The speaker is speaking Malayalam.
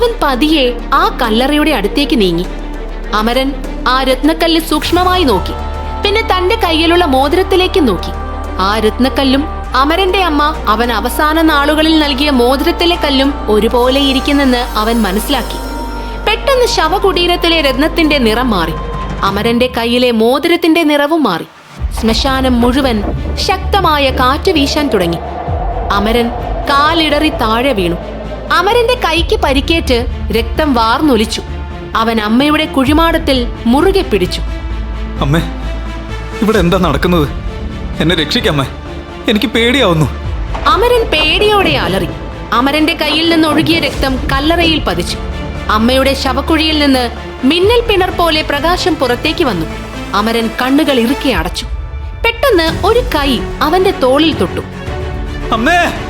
അവൻ പതിയെ ആ കല്ലറയുടെ അടുത്തേക്ക് നീങ്ങി. അമരൻ ആ രത്നക്കല്ല് സൂക്ഷ്മമായി നോക്കി. പിന്നെ തന്റെ കയ്യിലുള്ള മോതിരത്തിലേക്ക് നോക്കി. ആ രത്നക്കല്ലും അമരന്റെ അമ്മ അവൻ അവസാന നാളുകളിൽ നൽകിയ മോതിരത്തിലെ കല്ലും ഒരുപോലെ ഇരിക്കുന്നെന്ന് അവൻ മനസ്സിലാക്കി. പെട്ടെന്ന് ശവകുടീരത്തിലെ രത്നത്തിന്റെ നിറം മാറി. അമരന്റെ കയ്യിലെ മോതിരത്തിന്റെ നിറവും മാറി. ശ്മശാനം മുഴുവൻ ശക്തമായ കാറ്റ് വീശാൻ തുടങ്ങി. അമരൻ കാലിടറി താഴെ വീണു. അമരന്റെ കൈക്ക് പരിക്കേറ്റ് രക്തം വാർന്നൊലിച്ചു. അവൻ അമ്മയുടെ കുഴിമാടത്തിൽ മുറുകെ പിടിച്ചു. അമ്മേ ഇവിടെ എന്താ നടക്കുന്നത്? എന്നെ രക്ഷിക്കമ്മേ എനിക്ക് പേടിയാവുന്നു. അമരൻ പേടിയോടെ അലറി. അമരന്റെ കയ്യിൽ നിന്ന് ഒഴുകിയ രക്തം കല്ലറയിൽ പതിച്ചു. അമ്മയുടെ ശവക്കുഴിയിൽ നിന്ന് മിന്നൽ പിണർ പോലെ പ്രകാശം പുറത്തേക്ക് വന്നു. അമരൻ കണ്ണുകൾ ഇറുക്കി അടച്ചു. പെട്ടെന്ന് ഒരു കൈ അവന്റെ തോളിൽ തൊട്ടു. അമ്മേ!